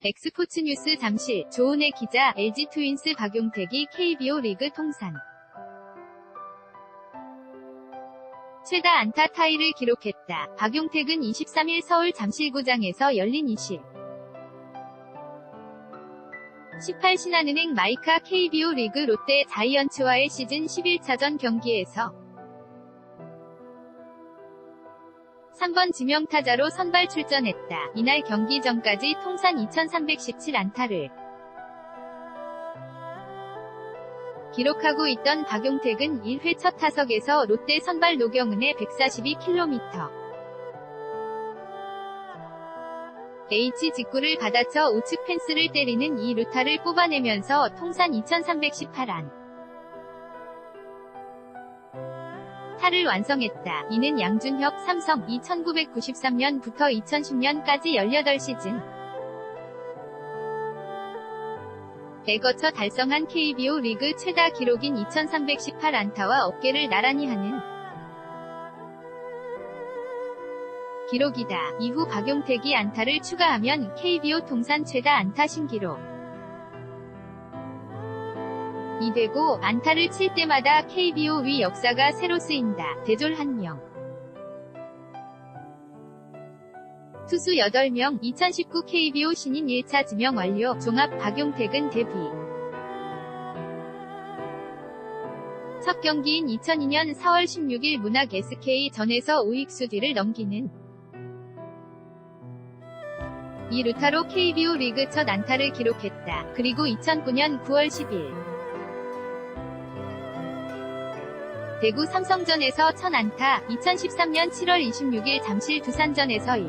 엑스포츠 뉴스 잠실 조은혜 기자 LG 트윈스 박용택이 KBO 리그 통산 최다 안타 타이를 기록했다. 박용택은 23일 서울 잠실구장에서 열린 20. 18 신한은행 마이카 KBO 리그 롯데 자이언츠와의 시즌 11차전 경기에서 3번 지명타자로 선발 출전했다. 이날 경기 전까지 통산 2317안타를 기록하고 있던 박용택은 1회 첫 타석에서 롯데 선발 노경은의 142km H 직구를 받아쳐 우측 펜스를 때리는 이 루타를 뽑아내면서 통산 2318안 타를 완성했다. 이는 양준혁 삼성 2993년부터 2010년까지 18시즌 에 거쳐 달성한 KBO 리그 최다 기록인 2318 안타와 어깨를 나란히 하는 기록이다. 이후 박용택이 안타를 추가하면 KBO 통산 최다 안타 신기록 이 되고 안타를 칠 때마다 KBO 위 역사가 새로 쓰인다. 대졸 1명 투수 8명 2019 KBO 신인 1차 지명 완료 종합 박용택은 데뷔 첫 경기인 2002년 4월 16일 문학 SK 전에서 우익수 뒤를 넘기는 이 루타로 KBO 리그 첫 안타를 기록했다. 그리고 2009년 9월 10일 대구 삼성전에서 첫 안타, 2013년 7월 26일 잠실 두산전에서 1.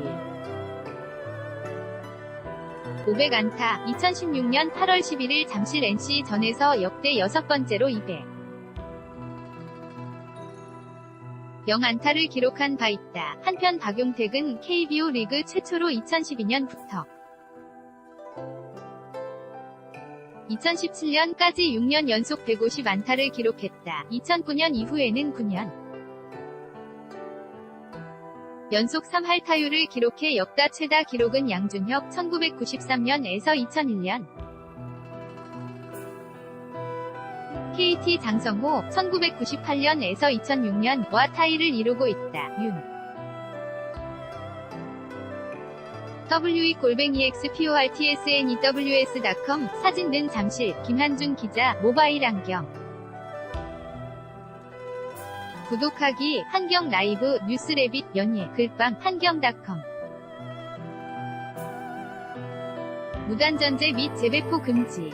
500안타, 2016년 8월 11일 잠실 NC전에서 역대 여섯 번째로 200. 0안타를 기록한 바 있다. 한편 박용택은 KBO 리그 최초로 2012년부터 2017년까지 6년 연속 150 안타를 기록했다. 2009년 이후에는 9년 연속 3할 타율을 기록해 역다 최다 기록은 양준혁 1993년에서 2001년 KT 장성호 1998년에서 2006년와 타이를 이루고 있다. 윤 we 골뱅이 xportsnews.com 사진 는 잠실 김한준 기자 모바일 안경. 구독하기 한경 라이브 뉴스 레빗 연예 글빵 한경닷컴 무단전제 및 재배포 금지